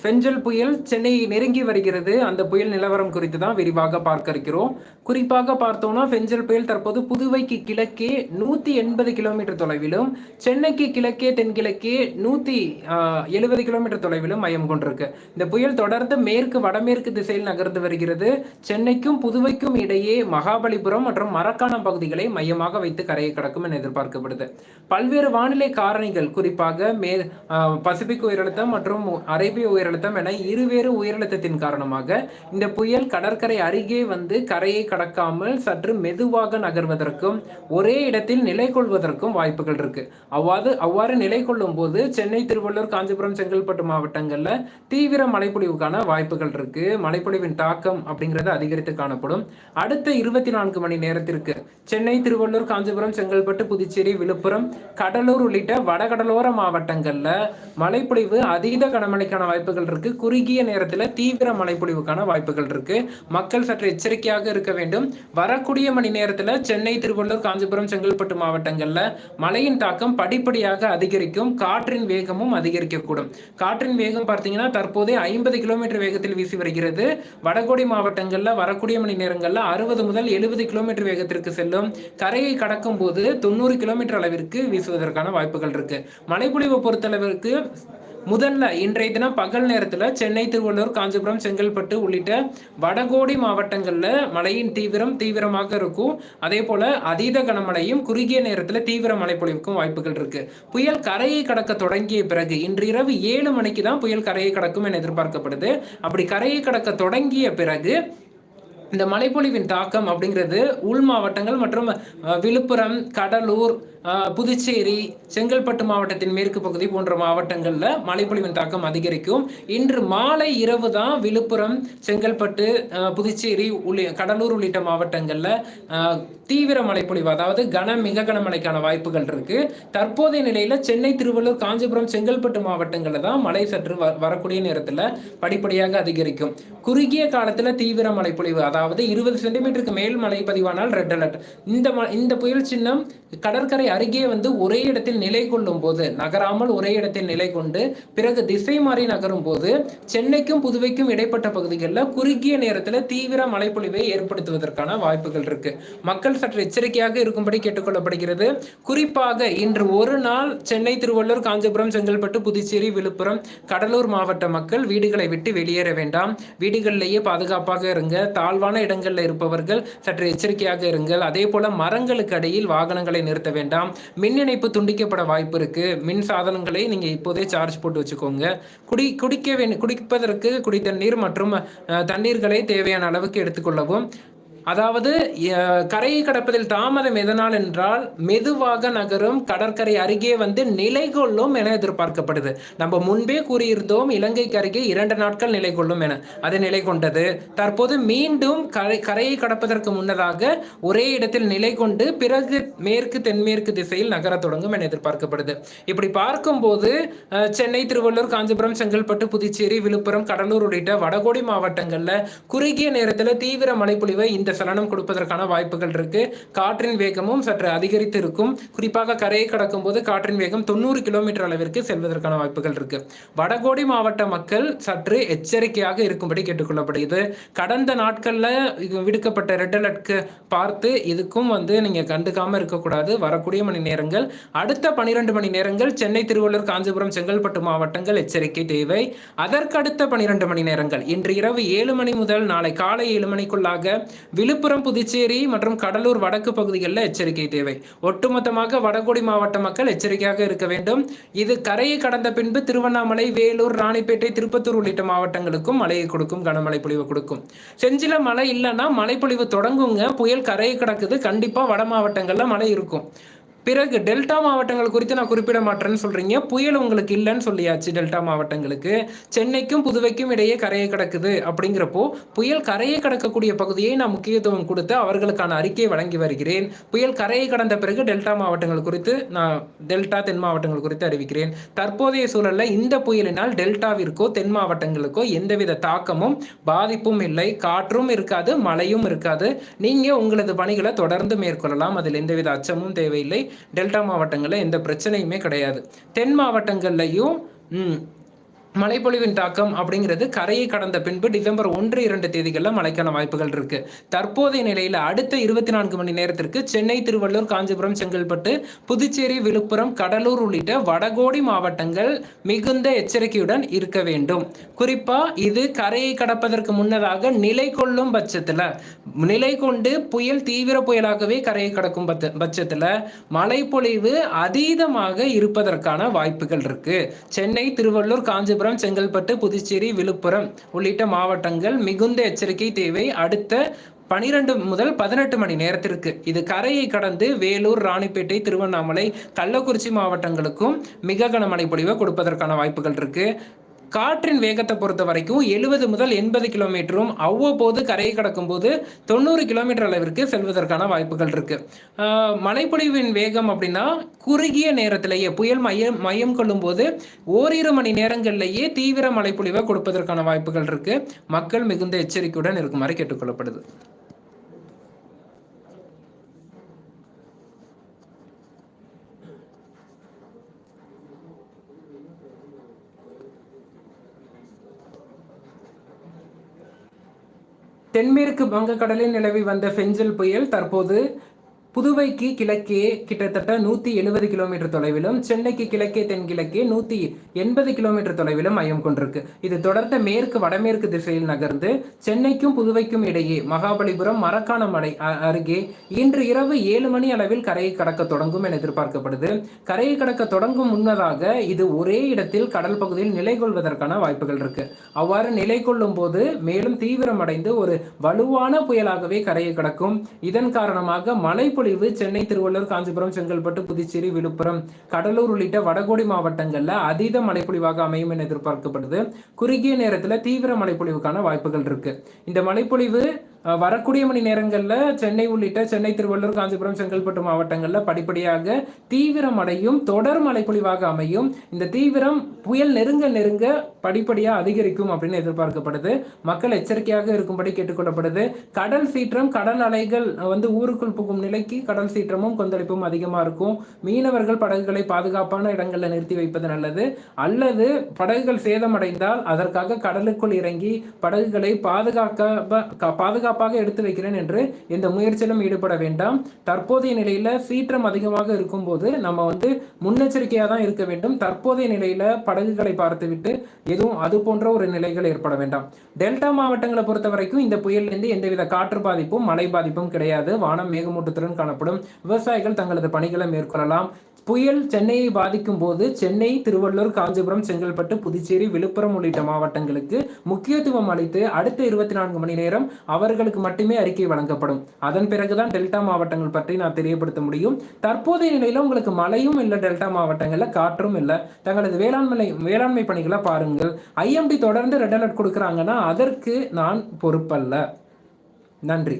ஃபெஞ்சல் புயல் சென்னையை நெருங்கி வருகிறது. அந்த புயல் நிலவரம் குறித்து தான் விரிவாக பார்க்க இருக்கிறோம். குறிப்பாக பார்த்தோம்னா ஃபெஞ்சல் புயல் தற்போது புதுவைக்கு கிழக்கே நூற்றி எண்பது கிலோமீட்டர் தொலைவிலும் சென்னைக்கு கிழக்கே தென்கிழக்கே நூற்றி எழுபது கிலோமீட்டர் தொலைவிலும் மையம் கொண்டிருக்கு. இந்த புயல் தொடர்ந்து மேற்கு வடமேற்கு திசையில் நகர்ந்து வருகிறது. சென்னைக்கும் புதுவைக்கும் இடையே மகாபலிபுரம் மற்றும் மரக்காணம் பகுதிகளை மையமாக வைத்து கரையை கடக்கும் என எதிர்பார்க்கப்படுது. பல்வேறு வானிலை காரணிகள் குறிப்பாக மே பசிபிக் உயரழுத்தம் மற்றும் அரேபிய உயரழுத்தம் என இருவேறு உயரழுத்தத்தின் காரணமாக இந்த புயல் கடற்கரை அருகே வந்து கரையை கடக்காமல் சற்று மெதுவாக நகர்வதற்கும் ஒரே இடத்தில் நிலை கொள்வதற்கும் வாய்ப்புகள் இருக்கு. அவ்வாறு அவ்வாறு நிலை கொள்ளும் போது சென்னை திருவள்ளூர் காஞ்சிபுரம் செங்கல்பட்டு மாவட்டங்களில் தீவிர மழைப்பொழிவுக்கான வாய்ப்புகள் இருக்கு. மழைப்பொழிவின் தாக்கம் அப்படிங்கிறது அதிகரித்து காணப்படும். அடுத்த இருபத்தி நான்கு மணி நேரத்திற்கு சென்னை திருவள்ளூர் காஞ்சிபுரம் செங்கல்பட்டு புதுச்சேரி விழுப்புரம் கடலூர் உள்ளிட்ட வடகடலோர மாவட்டங்களில் மழைப்பொழிவு அதீத கனமழைக்கான வாய்ப்பு வாய்ப்புகள் இருக்கு. குறுகிய நேரத்தில் தீவிர மழைப்பொழிவுக்கான வாய்ப்புகள் இருக்கு. மக்கள் சற்று எச்சரிக்கையாக இருக்க வேண்டும். வரக்கூடிய மணி நேரத்தில் சென்னை திருவள்ளூர் காஞ்சிபுரம் செங்கல்பட்டு மாவட்டங்களில் மழையின் தாக்கம் படிப்படியாக அதிகரிக்கும். காற்றின் வேகமும் அதிகரிக்கக்கூடும். காற்றின் வேகம் பார்த்தீங்கன்னா தற்போதே ஐம்பது கிலோமீட்டர் வேகத்தில் வீசி வருகிறது. வடகோடி மாவட்டங்களில் வரக்கூடிய மணி நேரங்களில் அறுபது முதல் எழுபது கிலோமீட்டர் வேகத்திற்கு செல்லும். கரையை கடக்கும் போது தொண்ணூறு கிலோமீட்டர் அளவிற்கு வீசுவதற்கான வாய்ப்புகள் இருக்கு. மழைப்பொழிவை பொறுத்தளவிற்கு முதல்ல இன்றைய தினம் பகல் நேரத்தில் சென்னை திருவள்ளூர் காஞ்சிபுரம் செங்கல்பட்டு உள்ளிட்ட வடகோடி மாவட்டங்களில் மழையின் தீவிரம் தீவிரமாக இருக்கும். அதே போல அதீத கனமழையும் குறுகிய நேரத்தில் தீவிர மழை பொழிவுக்கும் வாய்ப்புகள் இருக்கு. புயல் கரையை கடக்க தொடங்கிய பிறகு இன்று இரவு ஏழு மணிக்கு தான் புயல் கரையை கடக்கும் என எதிர்பார்க்கப்படுது. அப்படி கரையை கடக்க தொடங்கிய பிறகு இந்த மழைப்பொழிவின் தாக்கம் அப்படிங்கிறது உள் மாவட்டங்கள் மற்றும் விழுப்புரம் கடலூர் புதுச்சேரி செங்கல்பட்டு மாவட்டத்தின் மேற்கு பகுதி போன்ற மாவட்டங்களில் மழைப்பொழிவின் தாக்கம் அதிகரிக்கும். இன்று மாலை இரவு தான் விழுப்புரம் செங்கல்பட்டு புதுச்சேரி உள்ளி கடலூர் உள்ளிட்ட மாவட்டங்களில் தீவிர மழைப்பொழிவு அதாவது கன மிக கனமழைக்கான வாய்ப்புகள் இருக்கு. தற்போதைய நிலையில் சென்னை திருவள்ளூர் காஞ்சிபுரம் செங்கல்பட்டு மாவட்டங்களில் தான் மழை சற்று வரக்கூடிய நேரத்தில் படிப்படியாக அதிகரிக்கும். குறுகிய காலத்தில் தீவிர மழைப்பொழிவு அதாவது இருபது சென்டிமீட்டருக்கு மேல் மழை பதிவானால் ரெட் அலர்ட். இந்த இந்த புயல் சின்னம் கடற்கரை அருகே வந்து ஒரே இடத்தில் நிலை கொள்ளும் போது நகராமல் ஒரே இடத்தில் நிலை கொண்டு பிறகு திசை மாறி நகரும் போது சென்னைக்கும் புதுவைக்கும் இடைப்பட்ட பகுதிகளில் குறுகிய நேரத்தில் தீவிர மழைப்பொழிவை ஏற்படுத்துவதற்கான வாய்ப்புகள் இருக்கு. மக்கள் சற்று எச்சரிக்கையாக இருக்கும்படி கேட்டுக்கொள்ளப்படுகிறது. குறிப்பாக இன்று ஒரு நாள் சென்னை திருவள்ளூர் காஞ்சிபுரம் செங்கல்பட்டு புதுச்சேரி விழுப்புரம் கடலூர் மாவட்ட மக்கள் வீடுகளை விட்டு வெளியேற வேண்டாம். வீடுகளிலேயே பாதுகாப்பாக இருங்க. தாழ்வான இடங்களில் இருப்பவர்கள் சற்று எச்சரிக்கையாக இருங்கள். அதே போல மரங்களுக்கு அடியில் வாகனங்களை நிறுத்த வேண்டாம். வேண்டாம் மின் இணைப்பு துண்டிக்கப்பட வாய்ப்பு இருக்கு. மின் சாதனங்களை நீங்க இப்போதே சார்ஜ் போட்டு வச்சுக்கோங்க. குடி குடிக்க வேண்டிய குடிப்பதற்கு குடி தண்ணீர் மற்றும் தண்ணீர்களை தேவையான அளவுக்கு எடுத்துக்கொள்ளவும் அதாவது கரையை கடப்பதில் தாமதம் எதனால் என்றால் மெதுவாக நகரும் கடற்கரை அருகே வந்து நிலை கொள்ளும் என எதிர்பார்க்கப்படுது. நம்ம முன்பே கூறியிருந்தோம் இலங்கைக்கு அருகே இரண்டு நாட்கள் நிலை கொள்ளும் என. அது நிலை கொண்டது. தற்போது மீண்டும் கரை கரையை கடப்பதற்கு முன்னதாக ஒரே இடத்தில் நிலை கொண்டு பிறகு மேற்கு தென்மேற்கு திசையில் நகர தொடங்கும் என எதிர்பார்க்கப்படுது. இப்படி பார்க்கும்போது சென்னை திருவள்ளூர் காஞ்சிபுரம் செங்கல்பட்டு புதுச்சேரி விழுப்புரம் கடலூர் உள்ளிட்ட வடகோடி மாவட்டங்களில் குறுகிய நேரத்தில் தீவிர மழைப்பொழிவை இந்த சலனம் கொடுப்பதற்கான வாய்ப்புகள் இருக்கு. காற்றின் வேகமும் சற்று அதிகரித்து இருக்கும். குறிப்பாக கரையை கடக்கும் போது காற்றின் வேகம் தொண்ணூறு கிலோமீட்டர் அளவிற்கு செல்வதற்கான வாய்ப்புகள் இருக்கு. வடகோடி மாவட்ட மக்கள் சற்று எச்சரிக்கையாக இருக்கும்படி கேட்டுக்கொள்ளப்படுகிறது. கடந்த நாட்கள்ல விடுக்கப்பட்ட ரெட் அலர்ட்க்கு பார்த்து இதுக்கும் வந்து நீங்க கண்டுக்காம இருக்கக்கூடாது. வரக்கூடிய மணி நேரங்கள் அடுத்த பனிரெண்டு மணி நேரங்கள் சென்னை திருவள்ளூர் காஞ்சிபுரம் செங்கல்பட்டு மாவட்டங்கள் எச்சரிக்கை தேவை. அதற்கடுத்த பனிரெண்டு மணி நேரங்கள் இன்று இரவு ஏழு மணி முதல் நாளை காலை ஏழு மணிக்குள்ளாக விழுப்புரம் புதுச்சேரி மற்றும் கடலூர் வடக்கு பகுதிகளில் எச்சரிக்கை தேவை. ஒட்டுமொத்தமாக வடகோடி மாவட்ட மக்கள் எச்சரிக்கையாக இருக்க வேண்டும். இது கரையை கடந்த பின்பு திருவண்ணாமலை வேலூர் ராணிப்பேட்டை திருப்பத்தூர் உள்ளிட்ட மாவட்டங்களுக்கும் மழையை கொடுக்கும் கனமழை பொழிவு கொடுக்கும். செஞ்சில மழை இல்லைன்னா மழைப்பொழிவு தொடங்குங்க. புயல் கரையை கடக்குது. கண்டிப்பாக வட மாவட்டங்களில் மழை இருக்கும். பிறகு டெல்டா மாவட்டங்கள் குறித்து நான் குறிப்பிட மாட்டேன்னு சொல்றீங்க. புயல் உங்களுக்கு இல்லைன்னு சொல்லியாச்சு டெல்டா மாவட்டங்களுக்கு. சென்னைக்கும் புதுவைக்கும் இடையே கரையை கிடக்குது அப்படிங்கிறப்போ புயல் கரையை கடக்கக்கூடிய பகுதியை நான் முக்கியத்துவம் கொடுத்து அவர்களுக்கான அறிக்கையை வழங்கி வருகிறேன். புயல் கரையை கடந்த பிறகு டெல்டா மாவட்டங்கள் குறித்து நான் டெல்டா தென் மாவட்டங்கள் குறித்து அறிவிக்கிறேன். தற்போதைய சூழலில் இந்த புயலினால் டெல்டாவிற்கோ தென் மாவட்டங்களுக்கோ எந்தவித தாக்கமும் பாதிப்பும் இல்லை. காற்றும் இருக்காது மழையும் இருக்காது. நீங்க உங்களது பணிகளை தொடர்ந்து மேற்கொள்ளலாம். அதில் எந்தவித அச்சமும் தேவையில்லை. டெல்டா மாவட்டங்களில் எந்த பிரச்சனையுமே கிடையாது. தென் மாவட்டங்கள்லையும் மழைப்பொழிவின் தாக்கம் அப்படிங்கிறது கரையை கடந்த பின்பு டிசம்பர் ஒன்று இரண்டு தேதிகளில் மழைக்கான வாய்ப்புகள் இருக்கு. தற்போதைய நிலையில் அடுத்த இருபத்தி நான்கு மணி நேரத்திற்கு சென்னை திருவள்ளூர் காஞ்சிபுரம் செங்கல்பட்டு புதுச்சேரி விழுப்புரம் கடலூர் உள்ளிட்ட வடகோடி மாவட்டங்கள் மிகுந்த எச்சரிக்கையுடன் இருக்க வேண்டும். குறிப்பா இது கரையை கடப்பதற்கு முன்னதாக நிலை கொள்ளும் பட்சத்தில் நிலை கொண்டு புயல் தீவிர புயலாகவே கரையை கடக்கும் பட்சத்தில் மழைப்பொழிவு அதீதமாக இருப்பதற்கான வாய்ப்புகள் இருக்கு. சென்னை திருவள்ளூர் காஞ்சிபுரம் காஞ்சிபுரம் செங்கல்பட்டு புதுச்சேரி விழுப்புரம் உள்ளிட்ட மாவட்டங்கள் மிகுந்த எச்சரிக்கை தேவை. அடுத்த பனிரெண்டு முதல் பதினெட்டு மணி நேரத்திற்கு இது கரையை கடந்து வேலூர் ராணிப்பேட்டை திருவண்ணாமலை கள்ளக்குறிச்சி மாவட்டங்களுக்கும் மிக கனமழை பொழிவை கொடுப்பதற்கான வாய்ப்புகள் இருக்கு. காற்றின் வேகத்தை பொறுத்த வரைக்கும் எழுபது முதல் எண்பது கிலோமீட்டரும் அவ்வப்போது கரையை கடக்கும் போது தொண்ணூறு கிலோமீட்டர் அளவிற்கு செல்வதற்கான வாய்ப்புகள் இருக்கு. மழைப்பொழிவின் வேகம் அப்படின்னா குறுகிய நேரத்திலேயே புயல் மையம் மையம் கொள்ளும் போது ஓரிரு மணி நேரங்களிலேயே தீவிர மழைப்பொழிவை கொடுப்பதற்கான வாய்ப்புகள் இருக்கு. மக்கள் மிகுந்த எச்சரிக்கையுடன் இருக்குமாறு கேட்டுக்கொள்ளப்படுது. தென்மேற்கு வங்கக்கடலில் நிலவி வந்த ஃபெஞ்சல் புயல் தற்போது புதுவைக்கு கிழக்கே கிட்டத்தட்ட நூற்றி எழுபது கிலோமீட்டர் தொலைவிலும் சென்னைக்கு கிழக்கே தென்கிழக்கே நூற்றி எண்பது கிலோமீட்டர் தொலைவிலும் மையம் கொண்டிருக்கு. இது தொடர்ந்த மேற்கு வடமேற்கு திசையில் நகர்ந்து சென்னைக்கும் புதுவைக்கும் இடையே மகாபலிபுரம் மரக்கான மலை அருகே இன்று இரவு ஏழு மணி அளவில் கரையை கடக்க தொடங்கும் என எதிர்பார்க்கப்படுது. கரையை கடக்க தொடங்கும் முன்னதாக இது ஒரே இடத்தில் கடல் பகுதியில் நிலை கொள்வதற்கான வாய்ப்புகள் இருக்கு. அவ்வாறு நிலை கொள்ளும் போது மேலும் தீவிரமடைந்து ஒரு வலுவான புயலாகவே கரையை கடக்கும். இதன் காரணமாக மழை மழைப்பொழிவு சென்னை திருவள்ளூர் காஞ்சிபுரம் செங்கல்பட்டு புதுச்சேரி விழுப்புரம் கடலூர் உள்ளிட்ட வடகோடி மாவட்டங்களில் அதீத மழைப்பொழிவாக அமையும் என எதிர்பார்க்கப்படுது. குறுகிய நேரத்தில் தீவிர மழைப்பொழிவுக்கான வாய்ப்புகள் இருக்கு. இந்த மழைப்பொழிவு வரக்கூடிய மணி நேரங்களில் சென்னை உள்ளிட்ட சென்னை திருவள்ளூர் காஞ்சிபுரம் செங்கல்பட்டு மாவட்டங்களில் படிப்படியாக தீவிரம் அடையும் தொடர் மழைப்பொழிவாக அமையும். இந்த தீவிரம் புயல் நெருங்க நெருங்க படிப்படியாக அதிகரிக்கும் அப்படின்னு எதிர்பார்க்கப்படுது. மக்கள் எச்சரிக்கையாக இருக்கும்படி கேட்டுக்கொள்ளப்படுது. கடல் சீற்றம் கடல் அலைகள் வந்து ஊருக்குள் புகும் நிலைக்கு கடல் சீற்றமும் கொந்தளிப்பும் அதிகமாக இருக்கும். மீனவர்கள் படகுகளை பாதுகாப்பான இடங்களில் நிறுத்தி வைப்பது நல்லது. அல்லது படகுகள் சேதமடைந்தால் அதற்காக கடலுக்குள் இறங்கி படகுகளை பாதுகாக்க பாதுகாப்பு பாதுகாப்பாக எடுத்து வைக்கிறேன் என்று எந்த முயற்சியிலும் ஈடுபட வேண்டாம். தற்போதைய நிலையில் சீற்றம் அதிகமாக இருக்கும்போது நம்ம வந்து முன்னெச்சரிக்கையாக தான் இருக்க வேண்டும். தற்போதைய நிலையில் படகுகளை பார்த்துவிட்டு எதுவும் அது போன்ற ஒரு நிலைகள் ஏற்பட வேண்டாம். டெல்டா மாவட்டங்களை பொறுத்த வரைக்கும் இந்த புயலிலிருந்து எந்தவித காற்று பாதிப்பும் மழை பாதிப்பும் கிடையாது. வானம் மேகமூட்டத்துடன் காணப்படும். விவசாயிகள் தங்களது பணிகளை மேற்கொள்ளலாம். புயல் சென்னையை பாதிக்கும் போது சென்னை திருவள்ளூர் காஞ்சிபுரம் செங்கல்பட்டு புதுச்சேரி விழுப்புரம் உள்ளிட்ட மாவட்டங்களுக்கு முக்கியத்துவம் அளித்து அடுத்த இருபத்தி நான்கு மணி நேரம் அவர்களுக்கு மட்டுமே அறிக்கை வழங்கப்படும். அதன் பிறகுதான் டெல்டா மாவட்டங்கள் பற்றி நான் தெரியப்படுத்த முடியும். தற்போதைய நிலையில உங்களுக்கு மழையும் இல்லை டெல்டா மாவட்டங்கள்ல காற்றும் இல்லை. தங்களது வேளாண்மை வேளாண்மை பணிகளை பாருங்கள். ஐஎம்டி தொடர்ந்து ரெட் அலர்ட் கொடுக்குறாங்கன்னா அதற்கு நான் பொறுப்பல்ல. நன்றி.